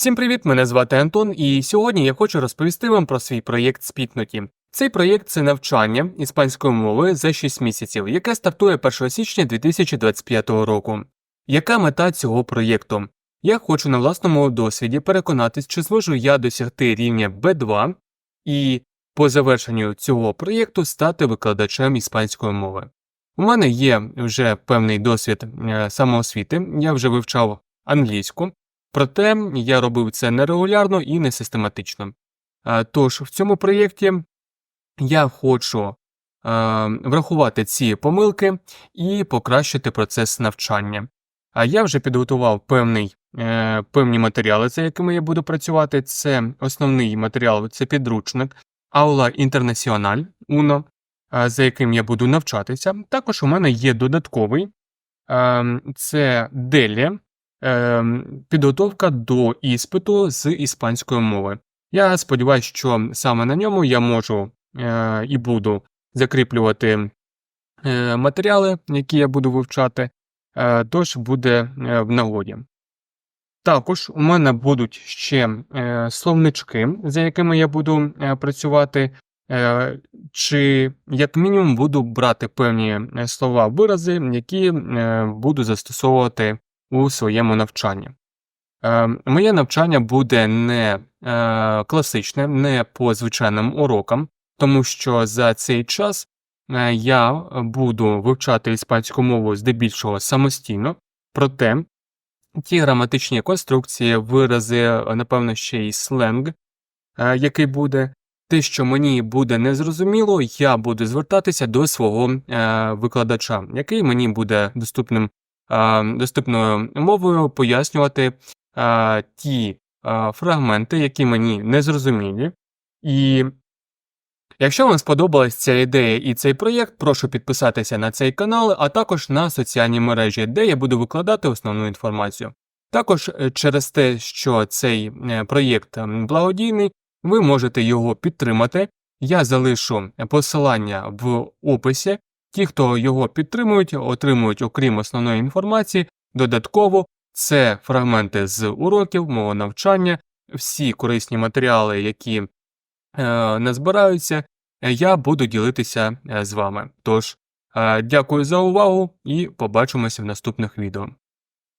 Всім привіт! Мене звати Антон, і сьогодні я хочу розповісти вам про свій проєкт Спітноті. Цей проєкт це навчання іспанської мови за 6 місяців, яке стартує 1 січня 2025 року. Яка мета цього проєкту? Я хочу на власному досвіді переконатись, чи зможу я досягти рівня B2 і по завершенню цього проєкту стати викладачем іспанської мови. У мене є вже певний досвід е, самоосвіти, я вже вивчав англійську, проте я робив це нерегулярно і не систематично. Е, Тож в цьому проєкті я хочу е, врахувати ці помилки і покращити процес навчання. А я вже підготував певний, е, певні матеріали, за якими я буду працювати. Це основний матеріал, це підручник Aula Internacional UNO, за яким я буду навчатися. Також у мене є додатковий, е, це Делі, підготовка до іспиту з іспанської мови. Я сподіваюся, що саме на ньому я можу е, і буду закріплювати е, матеріали, які я буду вивчати, е, тож буде в нагоді. Також у мене будуть ще словнички, за якими я буду працювати, чи як мінімум буду брати певні слова, вирази, які буду застосовувати у своєму навчанні. Е, моє навчання буде не е, класичне, не по звичайним урокам, тому що за цей час е, я буду вивчати іспанську мову здебільшого самостійно, проте ті граматичні конструкції, вирази, напевно, ще й сленг, який буде. Те, що мені буде незрозуміло, я буду звертатися до свого викладача, який мені буде доступним, доступною мовою пояснювати е, ті е, фрагменти, які мені незрозумілі. І якщо вам сподобалась ця ідея і цей проєкт, прошу підписатися на цей канал, а також на соціальні мережі, де я буду викладати основну інформацію. Також е, через те, що цей е, проєкт благодійний, ви можете його підтримати. Я залишу посилання в описі. Ті, хто його підтримують, отримують, окрім основної інформації, додатково це фрагменти з уроків, мого навчання, всі корисні матеріали, які е, назбираються, я буду ділитися е, з вами. Тож, е, дякую за увагу і побачимося в наступних відео.